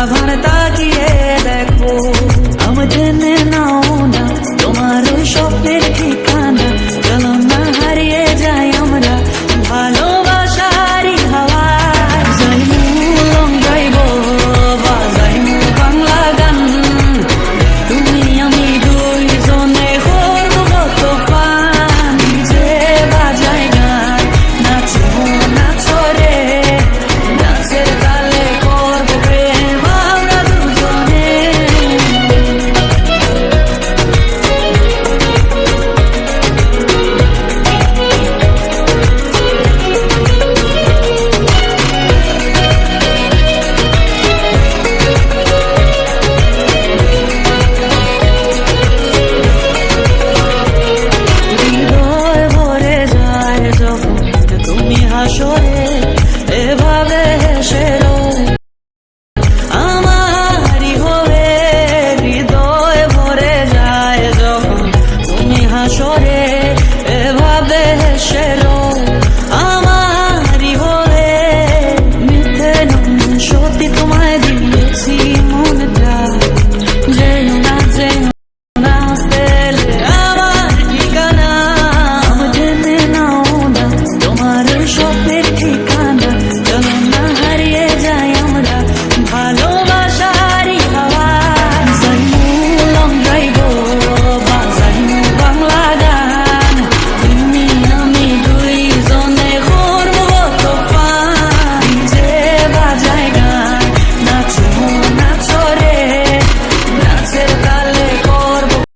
I want Avant la হাসরে এভাবে হেসেল আমারই হয়ে। মিথ্যে সত্যি তোমায় দিয়েছি মনটা যেন না যেন না আমার ঠিকানা। জেনে নাও না, তোমার স্বপ্নের ঠিকানা।